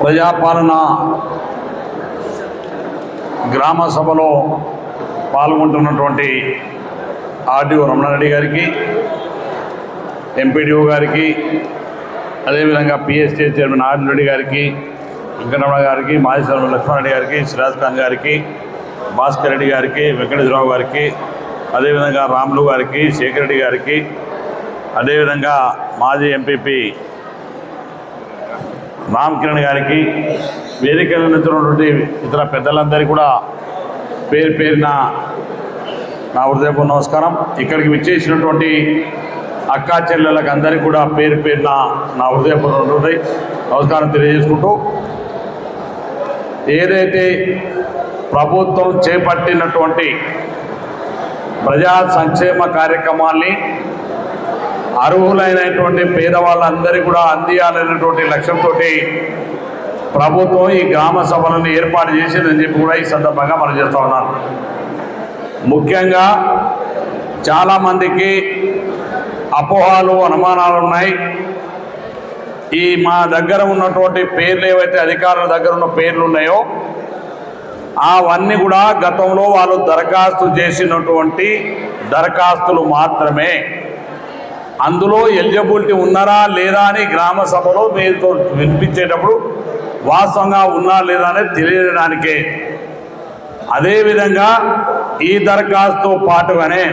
ప్రజాపాలన గ్రామ సభలో పాల్గొంటున్నటువంటి ఆర్డీఓ రమణారెడ్డి గారికి ఎంపీడీఓ గారికి అదేవిధంగా పిఎస్టీ చైర్మన్ ఆర్ఎన్ రెడ్డి గారికి వెంకటరమణ గారికి మాజీ సభ్యులు లక్ష్మారెడ్డి గారికి సిరాజ్ ఖాన్ గారికి భాస్కర్ రెడ్డి గారికి వెంకటేశ్వరరావు గారికి అదేవిధంగా రాములు గారికి శేఖర్ రెడ్డి గారికి అదేవిధంగా మాజీ ఎంపీపీ రామ్ కిరణ్ గారికి వేదికలు ఉన్నటువంటి ఇతర పెద్దలందరికీ కూడా పేరు పేరున నా హృదయపూర్వ నమస్కారం. ఇక్కడికి విచ్చేసినటువంటి అక్కా చెల్లెళ్ళకి అందరికీ కూడా పేరు పేరున నా హృదయపూర్వక నమస్కారం తెలియజేసుకుంటూ ఏదైతే ప్రభుత్వం చేపట్టినటువంటి ప్రజా సంక్షేమ కార్యక్రమాల్ని అర్హులైనటువంటి పేదవాళ్ళందరికీ కూడా అందియాలనేటువంటి లక్ష్యంతో ప్రభుత్వం ఈ గ్రామ సభలను ఏర్పాటు చేసిందని చెప్పి కూడా ఈ సందర్భంగా మనం చేస్తూ ఉన్నాను ముఖ్యంగా చాలామందికి అపోహాలు అనుమానాలు ఉన్నాయి. ఈ మా దగ్గర ఉన్నటువంటి పేర్లు ఏవైతే అధికారుల దగ్గర ఉన్న పేర్లు ఉన్నాయో అవన్నీ కూడా గతంలో వాళ్ళు దరఖాస్తు చేసినటువంటి దరఖాస్తులు మాత్రమే. అందులో ఎలిజిబిలిటీ ఉన్నారా లేదా అని గ్రామ సభలో మీతో వినిపించేటప్పుడు వాస్తవంగా ఉన్నా లేదా అనేది తెలియడానికే అదేవిధంగా ఈ దరఖాస్తు పాటుగానే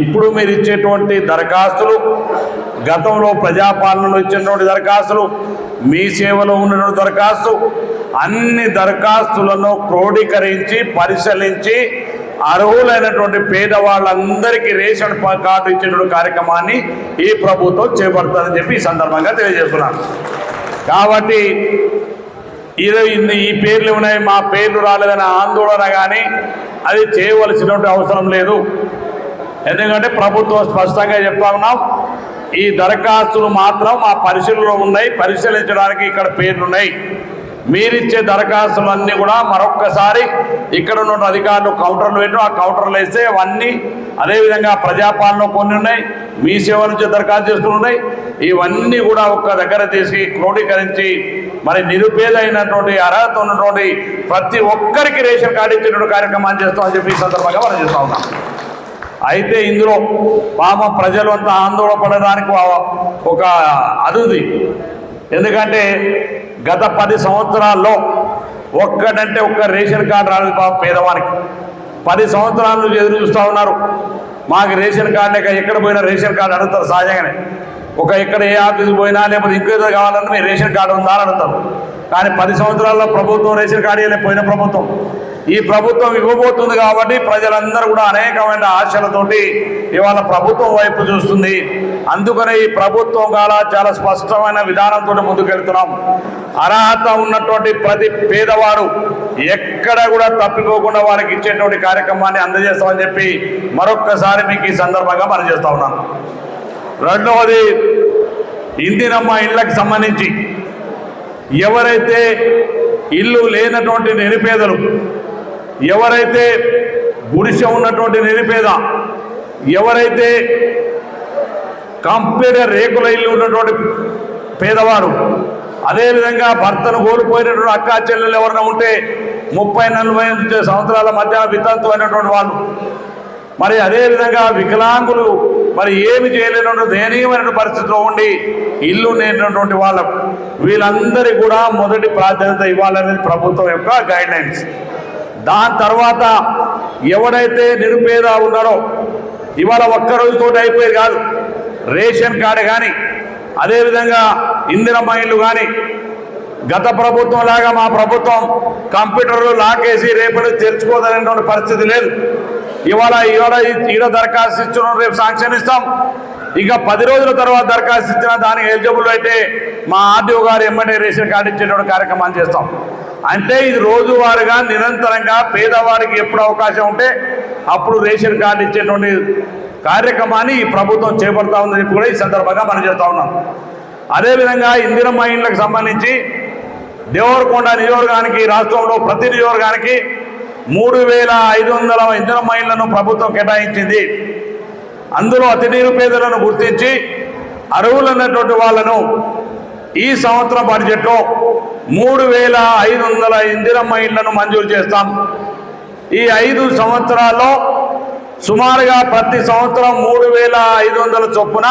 ఇప్పుడు మీరు ఇచ్చేటువంటి దరఖాస్తులు గతంలో ప్రజాపాలనలో ఇచ్చినటువంటి దరఖాస్తులు మీ సేవలో ఉన్నటువంటి దరఖాస్తు అన్ని దరఖాస్తులను క్రోడీకరించి పరిశీలించి అర్హులైనటువంటి పేదవాళ్ళందరికీ రేషన్ కార్డు ఇచ్చేటువంటి కార్యక్రమాన్ని ఈ ప్రభుత్వం చేపడుతుందని చెప్పి ఈ సందర్భంగా తెలియజేస్తున్నాను. కాబట్టి ఇది ఈ పేర్లు ఉన్నాయి మా పేర్లు రాలేదనే ఆందోళన కానీ అది చేయవలసినటువంటి అవసరం లేదు. ఎందుకంటే ప్రభుత్వం స్పష్టంగా చెప్తా ఉన్నాం ఈ దరఖాస్తులు మాత్రం మా పరిశీలనలో ఉన్నాయి పరిశీలించడానికి ఇక్కడ పేర్లు ఉన్నాయి మీరిచ్చే దరఖాస్తులు అన్నీ కూడా మరొక్కసారి ఇక్కడ ఉన్న అధికారులు కౌంటర్లు పెట్టు ఆ కౌంటర్లు వేస్తే అవన్నీ అదేవిధంగా ప్రజాపాలన కొన్ని ఉన్నాయి మీ సేవ నుంచి దరఖాస్తు చేస్తులు ఉన్నాయి. ఇవన్నీ కూడా ఒక్క దగ్గర చేసి క్రోడీకరించి మరి నిరుపేద అయినటువంటి అర్హత ఉన్నటువంటి ప్రతి ఒక్కరికి రేషన్ కార్డు ఇచ్చేటువంటి కార్యక్రమాన్ని చేస్తామని చెప్పి ఈ సందర్భంగా మనం చేస్తా ఉన్నాం. అయితే ఇందులో పామ ప్రజలు అంతా ఆందోళన పడడానికి ఒక- అదుది ఎందుకంటే గత పది సంవత్సరాల్లో ఒక్కడంటే ఒక్క రేషన్ కార్డు రాలేదు పాపం పేదవానికి పది సంవత్సరాల నుంచి ఎదురు చూస్తూ ఉన్నారు. మాకు రేషన్ కార్డు లేక ఎక్కడ పోయినా రేషన్ కార్డు అడుగుతారు సహజంగానే. ఒక ఎక్కడ ఏ ఆఫీస్కి పోయినా లేకపోతే ఇంకేదో కావాలన్నా మీ రేషన్ కార్డు ఉందా అని అడుగుతారు. కానీ పది సంవత్సరాల్లో ప్రభుత్వం రేషన్ కార్డు ఇవ్వలే పోయిన ప్రభుత్వం. ఈ ప్రభుత్వం ఇవ్వబోతుంది కాబట్టి ప్రజలందరూ కూడా అనేకమైన ఆశలతోటి ఇవాళ ప్రభుత్వం వైపు చూస్తుంది. అందుకనే ఈ ప్రభుత్వం కాల చాలా స్పష్టమైన విధానంతో ముందుకెళ్తున్నాం. అర్హత ఉన్నటువంటి ప్రతి పేదవాడు ఎక్కడ కూడా తప్పిపోకుండా వారికి ఇచ్చేటువంటి కార్యక్రమాన్ని అందజేస్తామని చెప్పి మరొక్కసారి మీకు ఈ సందర్భంగా మనం ఉన్నాను రెండవది ఇందిరమ్మ ఇళ్ళకి సంబంధించి ఎవరైతే ఇల్లు లేనటువంటి నిరుపేదలు ఎవరైతే గుడిసె ఉన్నటువంటి నిరుపేద ఎవరైతే కంప్లీట్గా రేకుల ఇల్లు ఉన్నటువంటి పేదవాడు అదేవిధంగా భర్తను కోల్పోయినటువంటి అక్కా చెల్లెలు ఎవరైనా ఉంటే ముప్పై నలభై ఎనిమిది సంవత్సరాల మధ్య వితంతువైనటువంటి వాళ్ళు. మరి అదేవిధంగా వికలాంగులు మరి ఏమి చేయలేనటువంటి దయనీయమైన పరిస్థితిలో ఉండి ఇల్లు లేనటువంటి వాళ్ళకు వీళ్ళందరికీ కూడా మొదటి ప్రాధాన్యత ఇవ్వాలనేది ప్రభుత్వం యొక్క గైడ్ లైన్స్ దాని తర్వాత ఎవడైతే నిరుపేద ఉన్నాడో ఇవాళ ఒక్క రోజుతోటి అయిపోయేది కాదు. రేషన్ కార్డు కానీ అదేవిధంగా ఇందిరమ్మ ఇల్లు కానీ గత ప్రభుత్వం లాగా మా ప్రభుత్వం కంప్యూటర్లు లాకేసి రేపటి తెరుచుకోదనేటువంటి పరిస్థితి లేదు. ఇవాళ ఇవాళ ఈడ దరఖాస్తు ఇచ్చిన రేపు శాంక్షన్ ఇస్తాం. ఇక పది రోజుల తర్వాత దరఖాస్తు ఇచ్చిన దానికి ఎలిజిబుల్ అయితే మా ఆర్డీఓ గారు ఎమ్మెల్యే రేషన్ కార్డు ఇచ్చేటువంటి కార్యక్రమాలు చేస్తాం. అంటే ఇది రోజువారుగా నిరంతరంగా పేదవారికి ఎప్పుడు అవకాశం ఉంటే అప్పుడు రేషన్ కార్డు ఇచ్చేటువంటి కార్యక్రమాన్ని ఈ ప్రభుత్వం చేపడతా ఉందని చెప్పి కూడా ఈ సందర్భంగా మనం చేస్తూ ఉన్నాం. అదేవిధంగా ఇందిరమ్మ ఇండ్లకు సంబంధించి దేవరకొండ నియోజకవర్గానికి రాష్ట్రంలో ప్రతి నియోజకవర్గానికి మూడు వేల ఐదు వందల ఇంధన ఇళ్ళను ప్రభుత్వం కేటాయించింది. అందులో అతి నిరుపేదలను గుర్తించి అర్హులైనటువంటి వాళ్ళను ఈ సంవత్సరం బడ్జెట్లో మూడు వేల ఐదు వందల ఇందిరమ్మ ఇళ్ళను మంజూరు చేస్తాం. ఈ ఐదు సంవత్సరాల్లో సుమారుగా ప్రతి సంవత్సరం మూడు వేల ఐదు వందల చొప్పున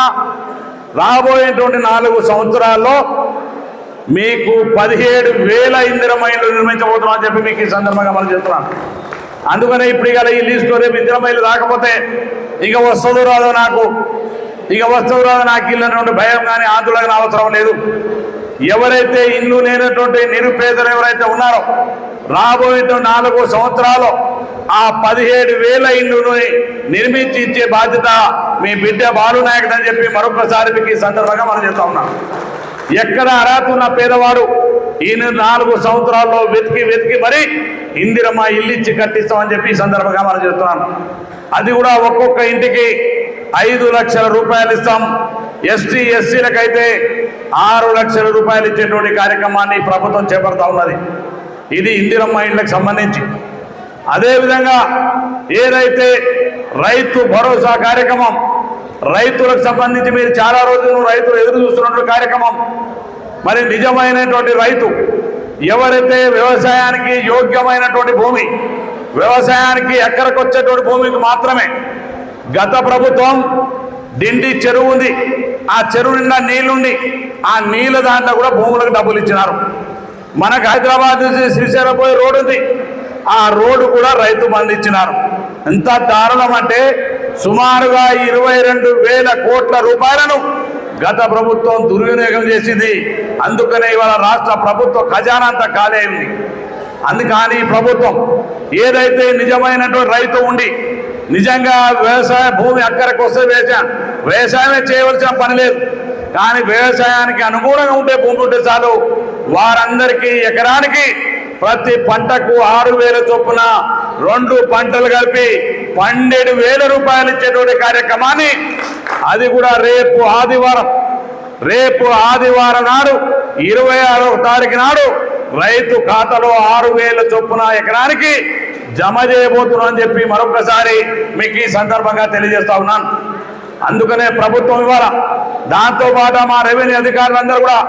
రాబోయేటువంటి నాలుగు సంవత్సరాల్లో మీకు పదిహేడు వేల ఇందిరమ్మ ఇళ్ళు నిర్మించబోతున్నాం చెప్పి మీకు ఈ సందర్భంగా మనం చెప్తున్నాను అందుకనే ఇప్పుడు ఇక ఈ లిస్టులో రేపు ఇందిరమ్మ ఇల్లు రాకపోతే ఇక వస్తుందో రాదో నాకు ఇక వస్తువు రాదు నాకు ఇల్లు భయం కానీ ఆందోళన అవసరం లేదు. ఎవరైతే ఇల్లు లేనటువంటి నిరుపేదలు ఎవరైతే ఉన్నారో రాబోయే నాలుగు సంవత్సరాలు ఆ పదిహేడు వేల ఇల్లును నిర్మించి ఇచ్చే బాధ్యత మీ బిడ్డ బాలునాయకుడు అని చెప్పి మరొకసారి మీకు ఈ సందర్భంగా మనం చెప్తా ఉన్నాం. ఎక్కడ అర్హత ఉన్న పేదవాడు ఈయన నాలుగు సంవత్సరాల్లో వెతికి వెతికి మరి ఇందిరమ్మ ఇల్లు ఇచ్చి కట్టిస్తామని చెప్పి ఈ సందర్భంగా మనం చెప్తున్నాను అది కూడా ఒక్కొక్క ఇంటికి ఐదు లక్షల రూపాయలు ఇస్తాం. ఎస్టీ ఎస్సీలకైతే ఆరు లక్షల రూపాయలు ఇచ్చేటువంటి కార్యక్రమాన్ని ప్రభుత్వం చేపడతా ఉన్నది. ఇది ఇందిరమ్మ ఇండ్లకు సంబంధించి. అదేవిధంగా ఏదైతే రైతు భరోసా కార్యక్రమం రైతులకు సంబంధించి మీరు చాలా రోజులు రైతులు ఎదురు చూస్తున్నటువంటి కార్యక్రమం మరి నిజమైనటువంటి రైతు ఎవరైతే వ్యవసాయానికి యోగ్యమైనటువంటి భూమి వ్యవసాయానికి ఎక్కడికి వచ్చేటువంటి భూమికి మాత్రమే. గత ప్రభుత్వం డిండి చెరువు ఉంది. ఆ చెరువు నిండా నీళ్ళుండి ఆ నీళ్ళ దాంట్లో కూడా భూములకు డబ్బులు ఇచ్చినారు. మనకు హైదరాబాద్ నుంచి శ్రీశైలం పోయే రోడ్డు ఉంది. ఆ రోడ్డు కూడా రైతు బంధు ఇచ్చినారు. ఎంత దారుణం అంటే సుమారుగా ఇరవై రెండు వేల కోట్ల రూపాయలను గత ప్రభుత్వం దుర్వినియోగం చేసింది. అందుకనే ఇవాళ రాష్ట్ర ప్రభుత్వ ఖజానా అంతా ఖాళీ అయింది. అందుకని ప్రభుత్వం ఏదైతే నిజమైనటువంటి రైతు ఉండి నిజంగా వ్యవసాయ భూమి అక్కడికి వస్తే వ్యవసాయం వ్యవసాయమే చేయవలసిన పని లేదు. కానీ వ్యవసాయానికి అనుగుణంగా ఉండే భూమి ఉంటే చాలు. వారందరికీ ఎకరానికి ప్రతి పంటకు ఆరు వేల చొప్పున రెండు పంటలు కలిపి పన్నెండు వేల రూపాయలు ఇచ్చేటువంటి కార్యక్రమాన్ని అది కూడా రేపు ఆదివారం. రేపు ఆదివారం నాడు ఇరవై ఆరో తారీఖు నాడు రైతు ఖాతాలో ఆరు వేల చొప్పున ఎకరానికి జమ చేయబోతున్నా అని చెప్పి మరొకసారి మీకు ఈ సందర్భంగా తెలియజేస్తా ఉన్నాను. అందుకనే ప్రభుత్వం ఇవ్వాల దాంతో పాటు మా రెవెన్యూ అధికారులందరూ కూడా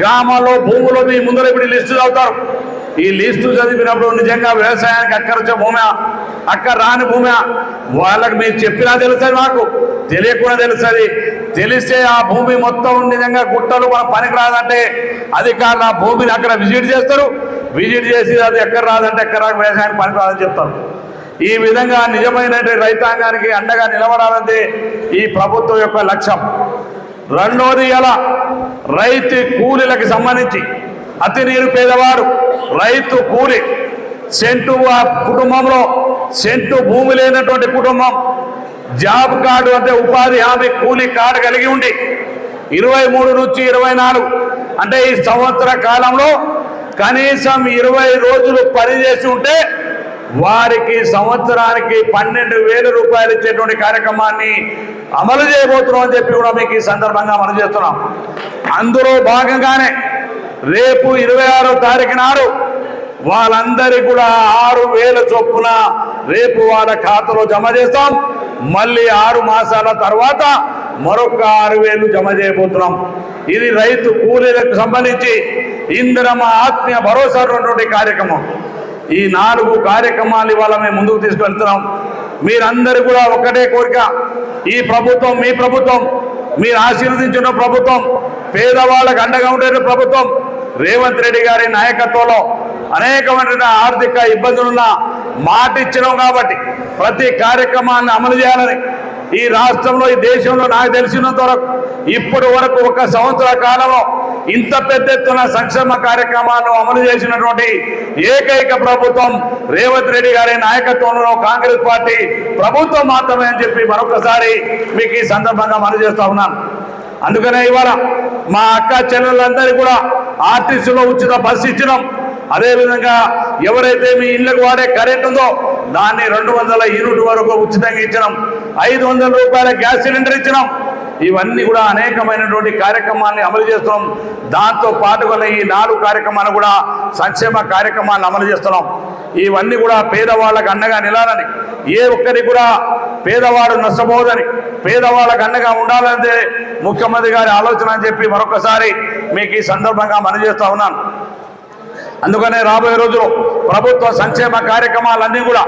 గ్రామాల్లో భూములు మీ ముందర ఇప్పుడు లిస్టు చదువుతారు. ఈ లిస్టు చదివినప్పుడు నిజంగా వ్యవసాయానికి అక్కరొచ్చే భూమి అక్కడ రాని భూమి వాళ్ళకి మీరు చెప్పినా తెలుస్తుంది మాకు తెలియకుండా తెలుస్తుంది తెలిస్తే ఆ భూమి మొత్తం నిజంగా గుట్టలు మన పనికి రాదంటే అధికారులు ఆ భూమిని అక్కడ విజిట్ చేస్తారు. విజిట్ చేసి అది ఎక్కడ రాదంటే ఎక్కడ రాక వ్యవసాయానికి పనికి రాదని చెప్తారు. ఈ విధంగా నిజమైన రైతాంగానికి అండగా నిలబడాలంటే ఈ ప్రభుత్వం యొక్క లక్ష్యం. రెండోది ఎలా? రైతు కూలీలకు సంబంధించి. అతి నీరు పేదవాడు రైతు కూలి. సెంటు ఆ కుటుంబంలో సెంటు భూమి లేనటువంటి కుటుంబం. జాబ్ కార్డు అంటే ఉపాధి హామీ కూలి కార్డు కలిగి ఉండి ఇరవై మూడు నుంచి ఇరవై నాలుగు అంటే ఈ సంవత్సర కాలంలో కనీసం ఇరవై రోజులు పనిచేసి ఉంటే వారికి సంవత్సరానికి పన్నెండు వేల రూపాయలు ఇచ్చేటువంటి కార్యక్రమాన్ని అమలు చేయబోతున్నాం అని చెప్పి కూడా మీకు ఈ సందర్భంగా మనం చేస్తున్నాం. అందులో భాగంగానే రేపు ఇరవై ఆరో తారీఖు నాడు వాళ్ళందరికీ కూడా ఆరు వేల చొప్పున రేపు వాళ్ళ ఖాతాలో జమ చేస్తాం. మళ్ళీ ఆరు మాసాల తర్వాత మరొక ఆరు వేలు జమ చేయబోతున్నాం. ఇది రైతు కూలీలకు సంబంధించి ఇందిరమ ఆత్మీయ భరోసా ఉన్నటువంటి కార్యక్రమం. ఈ నాలుగు కార్యక్రమాలు ఇవాళ మేము ముందుకు తీసుకెళ్తున్నాం. మీరందరూ కూడా ఒకటే కోరిక ఈ ప్రభుత్వం మీ ప్రభుత్వం మీరు ఆశీర్వదించిన ప్రభుత్వం పేదవాళ్ళకు అండగా ఉండే ప్రభుత్వం రేవంత్ రెడ్డి గారి నాయకత్వంలో అనేకమైన ఆర్థిక ఇబ్బందులున్న మాట ఇచ్చినాం కాబట్టి ప్రతి కార్యక్రమాన్ని అమలు చేయాలని ఈ రాష్ట్రంలో ఈ దేశంలో నాకు తెలిసినంత వరకు ఇప్పటి వరకు ఒక సంవత్సర కాలంలో ఇంత పెద్ద ఎత్తున సంక్షేమ కార్యక్రమాలను అమలు చేసినటువంటి ఏకైక ప్రభుత్వం రేవంత్ రెడ్డి గారి నాయకత్వంలో కాంగ్రెస్ పార్టీ ప్రభుత్వం మాత్రమే అని చెప్పి మరొకసారి మీకు ఈ సందర్భంగా మనం చేస్తా ఉన్నాను అందుకనే ఇవాళ మా అక్క చెల్లెలందరికీ కూడా ఆర్టీసీలో ఉచిత బస్సు ఇచ్చినాం. అదేవిధంగా ఎవరైతే మీ ఇళ్ళకు వాడే కరెంట్ ఉందో దాన్ని రెండు వందల యూనిట్ వరకు ఉచితంగా ఇచ్చినాం. ఐదు వందల రూపాయల గ్యాస్ సిలిండర్ ఇచ్చినాం. ఇవన్నీ కూడా అనేకమైనటువంటి కార్యక్రమాన్ని అమలు చేస్తున్నాం. దాంతో పాటుగా ఈ నాలుగు కార్యక్రమాలు కూడా సంక్షేమ కార్యక్రమాలను అమలు చేస్తున్నాం. ఇవన్నీ కూడా పేదవాళ్ళకు అండగా నిలాలని. ఏ ఒక్కరికి కూడా పేదవాడు నష్టపోదని పేదవాళ్ళకు అండగా ఉండాలంటే ముఖ్యమంత్రి గారి ఆలోచన అని చెప్పి మరొకసారి మీకు ఈ సందర్భంగా మనం చేస్తా ఉన్నాను. అందుకనే రాబోయే రోజుల్లో ప్రభుత్వ సంక్షేమ కార్యక్రమాలన్నీ కూడా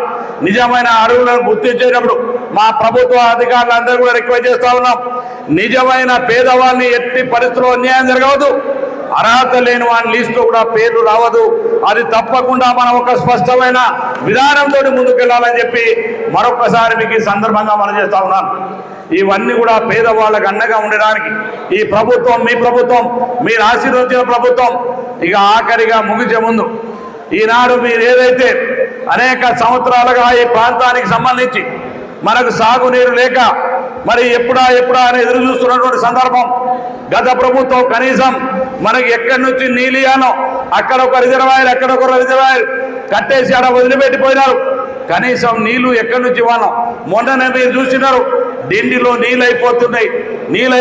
నిజమైన అరువులను గుర్తించేటప్పుడు మా ప్రభుత్వ అధికారులందరూ కూడా రిక్వెస్ట్ చేస్తా ఉన్నాం. నిజమైన పేదవాళ్ళని ఎట్టి పరిస్థితుల్లో అన్యాయం జరగవద్దు. అర్హత లేని వాని లిస్టులో కూడా పేర్లు రావద్దు. అది తప్పకుండా మనం ఒక స్పష్టమైన విధానంతో ముందుకెళ్ళాలని చెప్పి మరొకసారి మీకు ఈ సందర్భంగా మనం చేస్తా ఉన్నాను ఇవన్నీ కూడా పేదవాళ్ళకు అండగా ఉండడానికి ఈ ప్రభుత్వం మీ ప్రభుత్వం మీరు ఆశీర్వదించిన ప్రభుత్వం ఇక ఆఖరిగా ముగిసే ముందు ఈనాడు మీరు ఏదైతే అనేక సంవత్సరాలుగా ఈ ప్రాంతానికి సంబంధించి మనకు సాగునీరు లేక మరి ఎప్పుడా ఎప్పుడా అని ఎదురు చూస్తున్నటువంటి సందర్భం గత ప్రభుత్వం కనీసం మనకి ఎక్కడి నుంచి నీలియానో అక్కడ ఒక రిజర్వాయర్ అక్కడ ఒక రిజర్వాయర్ కట్టేసి ఆడ వదిలిపెట్టిపోయినారు. కనీసం నీళ్ళు ఎక్కడి నుంచి ఇవ్వాలో మొన్ననే మీరు చూసినారు. దిండిలో నీళ్ళు అయిపోతున్నాయి నీళ్ళు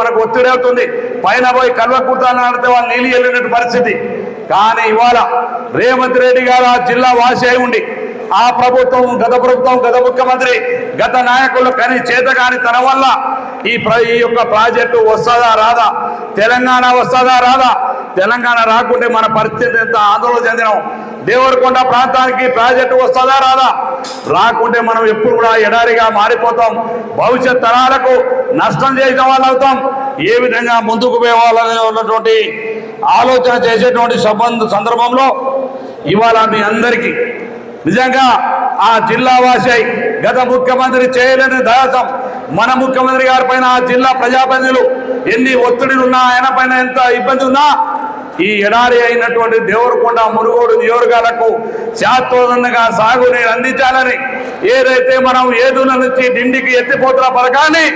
మనకు ఒత్తిడి అవుతుంది. పైన పోయి కల్వకుర్తాను ఆడితే వాళ్ళు నీళ్ళు వెళ్ళినట్టు పరిస్థితి. కానీ ఇవాళ రేవంత్ రెడ్డి గారు ఆ జిల్లా వాసి అయి ఉండి ఆ ప్రభుత్వం గత ప్రభుత్వం గత ముఖ్యమంత్రి గత నాయకులు కని చేత కాని తన వల్ల ఈ ప్ర ఈ యొక్క ప్రాజెక్టు వస్తుందా రాదా? తెలంగాణ వస్తుందా రాదా? తెలంగాణ రాకుంటే మన పరిస్థితి ఎంత ఆందోళన చెందినాం. దేవరకొండ ప్రాంతానికి ప్రాజెక్టు వస్తుందా రాదా? రాకుంటే మనం ఎప్పుడు కూడా ఎడారిగా మారిపోతాం. భవిష్యత్ తరాలకు నష్టం చేసిన వాళ్ళు అవుతాం. ఏ విధంగా ముందుకు పోవాలనే ఉన్నటువంటి ఆలోచన చేసేటువంటి సంబంధ సందర్భంలో ఇవాళ మీ అందరికీ నిజంగా ఆ జిల్లా వాసి గత ముఖ్యమంత్రి చేయలేని దాసం మన ముఖ్యమంత్రి గారి పైన ఆ జిల్లా ప్రజాప్రతినిధులు ఎన్ని ఒత్తిడిలు ఉన్నా ఆయన పైన ఎంత ఇబ్బంది ఉన్నా ఈ ఎడారి అయినటువంటి దేవరకొండ మునుగోడు నియోజకాలకు శాశ్వతంగా సాగునీరు అందించాలని ఏదైతే మనం ఏదుల నుంచి డిండికి ఎత్తిపోతున్న పథకాన్ని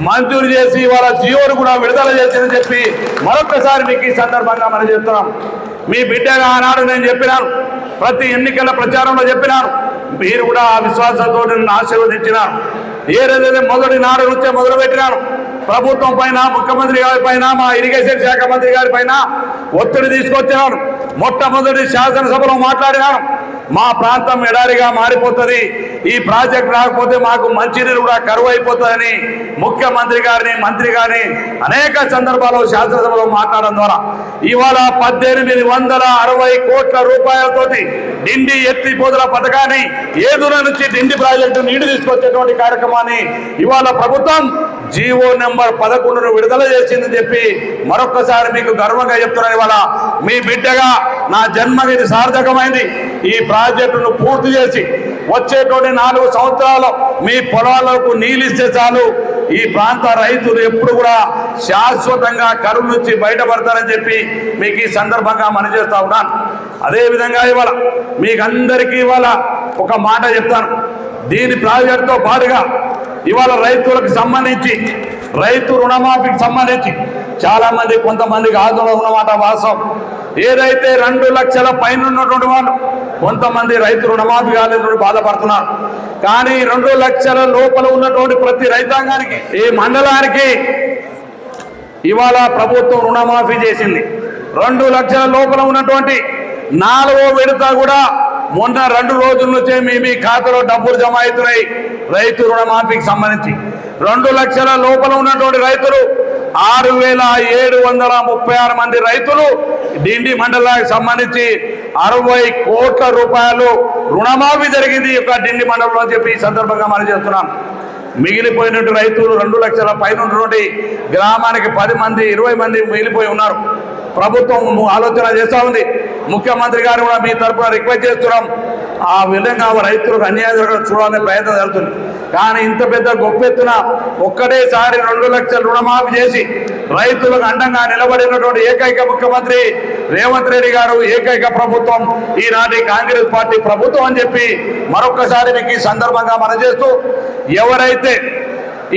మంజూరు చేసి వాళ్ళ జియోను కూడా విడుదల చేసిందని చెప్పి మరొకసారి మీకు ఈ సందర్భంగా మనం చెప్తున్నాం. మీ బిడ్డగా ఆనాడు నేను చెప్పినాను. ప్రతి ఎన్నికల ప్రచారంలో చెప్పినాను. మీరు కూడా ఆ విశ్వాసంతో నన్ను ఆశీర్వదించినారు. ఏదైతే మొదటి నాడు నుంచే మొదలుపెట్టినాను ప్రభుత్వం పైన ముఖ్యమంత్రి గారి పైన మా ఇరిగేషన్ శాఖ మంత్రి గారి పైన ఒత్తిడి తీసుకొచ్చినాను మొట్టమొదటి శాసనసభలో మాట్లాడినాను. మా ప్రాంతం ఎడారిగా మారిపోతుంది. ఈ ప్రాజెక్ట్ రాకపోతే మాకు మంచినీరు కూడా కరువు అయిపోతుందని ముఖ్యమంత్రి గారిని మంత్రి గారిని అనేక సందర్భాల్లో శాసనసభలో మాట్లాడడం ద్వారా. ఇవాళ పద్దెనిమిది వందల అరవై కోట్ల రూపాయలతోటి డిండి ఎత్తిపోతుల పథకాన్ని ఏదుల నుంచి డిండి ప్రాజెక్టు నీళ్ళు తీసుకొచ్చేటువంటి కార్యక్రమాన్ని ఇవాళ ప్రభుత్వం జీవో నెంబర్ పదకొండును విడుదల చేసిందని చెప్పి మరొక్కసారి మీకు గర్వంగా చెప్తున్నాను ఇవాళ. మీ బిడ్డగా నా జన్మ ఇది సార్థకమైంది. ఈ ప్రాజెక్టును పూర్తి చేసి వచ్చేటువంటి నాలుగు సంవత్సరాలు మీ పొలాలకు నీళ్ళిస్తే చాలు. ఈ ప్రాంత రైతులు ఎప్పుడు కూడా శాశ్వతంగా కరువు నుంచి బయటపడతారని చెప్పి మీకు ఈ సందర్భంగా మనం ఉన్నాను. అదేవిధంగా ఇవాళ మీకందరికీ ఇవాళ ఒక మాట చెప్తాను. దీని ప్రాజెక్టుతో పాటుగా ఇవాళ రైతులకు సంబంధించి రైతు రుణమాఫీకి సంబంధించి చాలామంది కొంతమందికి ఆందోళన ఉన్నమాట వాస్తవం. ఏదైతే రెండు లక్షల పైన ఉన్నటువంటి వాళ్ళు కొంతమంది రైతు రుణమాఫీ కాలేదని బాధపడుతున్నారు. కానీ రెండు లక్షల లోపల ఉన్నటువంటి ప్రతి రైతాంగానికి ఈ మండలానికి ఇవాళ ప్రభుత్వం రుణమాఫీ చేసింది. రెండు లక్షల లోపల ఉన్నటువంటి నాలుగో విడత కూడా మొన్న రెండు రోజుల నుంచే మీ మీ ఖాతాలో డబ్బులు జమ అవుతున్నాయి. రైతు రుణమాఫీకి సంబంధించి. రెండు లక్షల లోపల ఉన్నటువంటి రైతులు ఆరు వేల ఏడు వందల ముప్పై ఆరు మంది రైతులు డిండి మండలానికి సంబంధించి అరవై కోట్ల రూపాయలు రుణమాఫీ జరిగింది ఈ యొక్క డిండి మండలంలో అని చెప్పి ఈ సందర్భంగా మనం చేస్తున్నాం మిగిలిపోయినటువంటి రైతులు రెండు లక్షల పైన ఉన్నటువంటి గ్రామానికి పది మంది ఇరవై మంది మిగిలిపోయి ఉన్నారు. ప్రభుత్వం ఆలోచన చేస్తూ ఉంది. ముఖ్యమంత్రి గారు కూడా మీ తరఫున రిక్వెస్ట్ చేస్తున్నాం. ఆ విధంగా రైతులకు అన్యాయం జరగడం చూడాలనే ప్రయత్నం జరుగుతుంది. కానీ ఇంత పెద్ద గొప్పెత్తున ఒక్కటేసారి రెండు లక్షల రుణమాఫీ చేసి రైతులకు అండంగా నిలబడినటువంటి ఏకైక ముఖ్యమంత్రి రేవంత్ రెడ్డి గారు ఏకైక ప్రభుత్వం. ఈనాటి కాంగ్రెస్ పార్టీ ప్రభుత్వం అని చెప్పి మరొక్కసారి మీకు ఈ సందర్భంగా మనం చేస్తూ ఎవరైతే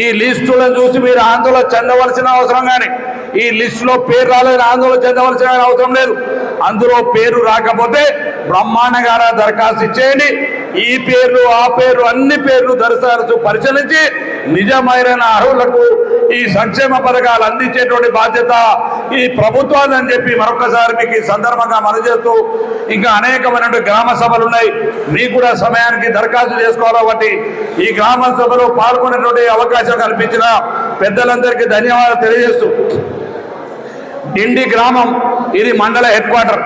ఈ లిస్టులను చూసి మీరు ఆందోళన చెందవలసిన అవసరం కానీ ఈ లిస్టులో పేరు రాలేదని ఆందోళన చెందవలసిన అవసరం లేదు. అందులో పేరు రాకపోతే బ్రహ్మాండంగా దరఖాస్తు ఇచ్చేయండి. ఈ పేర్లు ఆ పేర్లు అన్ని పేర్లు దరఖాస్తు పరిశీలించి నిజమైన అర్హులకు ఈ సంక్షేమ పథకాలు అందించేటువంటి బాధ్యత ఈ ప్రభుత్వాన్ని అని చెప్పి మరొకసారి మీకు ఈ సందర్భంగా మనజేస్తూ ఇంకా అనేకమైనటువంటి గ్రామ సభలు ఉన్నాయి. మీకు కూడా సమయానికి దరఖాస్తు చేసుకోవాలి కాబట్టి ఈ గ్రామ సభలో పాల్గొనేటువంటి అవకాశం కల్పించిన పెద్దలందరికీ ధన్యవాదాలు తెలియజేస్తూ ఇండి గ్రామం. ఇది మండల హెడ్ క్వార్టర్.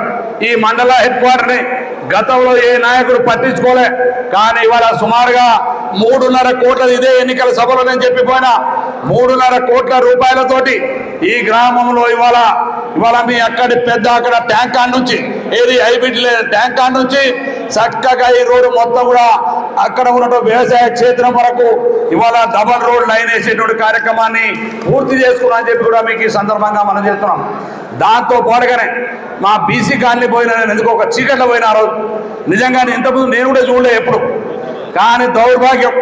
ఈ మండల హెడ్ క్వార్టర్ని గతంలో ఏ నాయకుడు పట్టించుకోలే. కానీ ఇవాళ సుమారుగా మూడున్నర కోట్ల ఇదే ఎన్నికల సభలో నేను చెప్పిపోయినా మూడున్నర కోట్ల రూపాయలతోటి ఈ గ్రామంలో ఇవాళ ఇవాళ మీ అక్కడి పెద్ద అక్కడ ట్యాంక్ కాడ నుంచి ఏది హైబ్రిడ్ ట్యాంక్ కాడ నుంచి చక్కగా ఈ రోడ్డు మొత్తం కూడా అక్కడ ఉన్నటువంటి వ్యవసాయ క్షేత్రం వరకు ఇవాళ డబల్ రోడ్ లైన్ వేసేటువంటి కార్యక్రమాన్ని పూర్తి చేసుకున్నా అని చెప్పి కూడా మీకు ఈ సందర్భంగా మనం చేస్తున్నాం దాంతో పాటుగానే మా బీసీ కాలనీ పోయిన నేను ఎందుకు ఒక చీకట్లో పోయిన ఆ రోజు నిజంగా ఇంతకుముందు నేను కూడా చూడలే ఎప్పుడు. కానీ దౌర్భాగ్యం.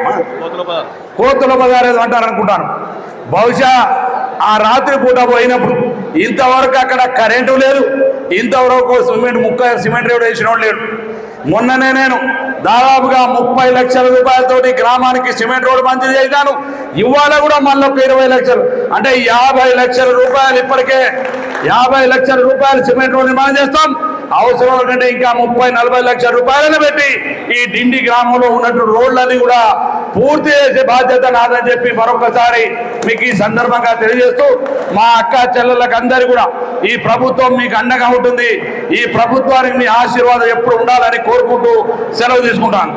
కోతుల బజార్ అంటారు అనుకుంటాను బహుశా ఆ రాత్రి పూట పోయినప్పుడు ఇంతవరకు అక్కడ కరెంటు లేదు. ఇంతవరకు సిమెంట్ ముక్క సిమెంట్ రేవుడు వేసిన వాళ్ళు లేడు. మొన్ననే నేను దాదాపుగా ముప్పై లక్షల రూపాయలతోటి గ్రామానికి సిమెంట్ రోడ్ మంజూరు చేశాను. ఇవాళ కూడా మళ్ళీ ఒక ఇరవై లక్షలు. అంటే యాభై లక్షల రూపాయలు ఇప్పటికే యాభై లక్షల రూపాయలు సిమెంట్ రోడ్ నిర్మాణం చేస్తాం. అవసరం కంటే ఇంకా ముప్పై నలభై లక్షల రూపాయలను పెట్టి ఈ డిండి గ్రామంలో ఉన్నట్టు రోడ్లని కూడా పూర్తి చేసే బాధ్యత నాదని చెప్పి మరొకసారి మీకు ఈ సందర్భంగా తెలియజేస్తూ మా అక్క చెల్లెళ్ళకి అందరు కూడా ఈ ప్రభుత్వం మీకు అండగా ఉంటుంది. ఈ ప్రభుత్వానికి మీ ఆశీర్వాదం ఎప్పుడు ఉండాలని కోరుకుంటూ సెలవు తీసుకుంటాను.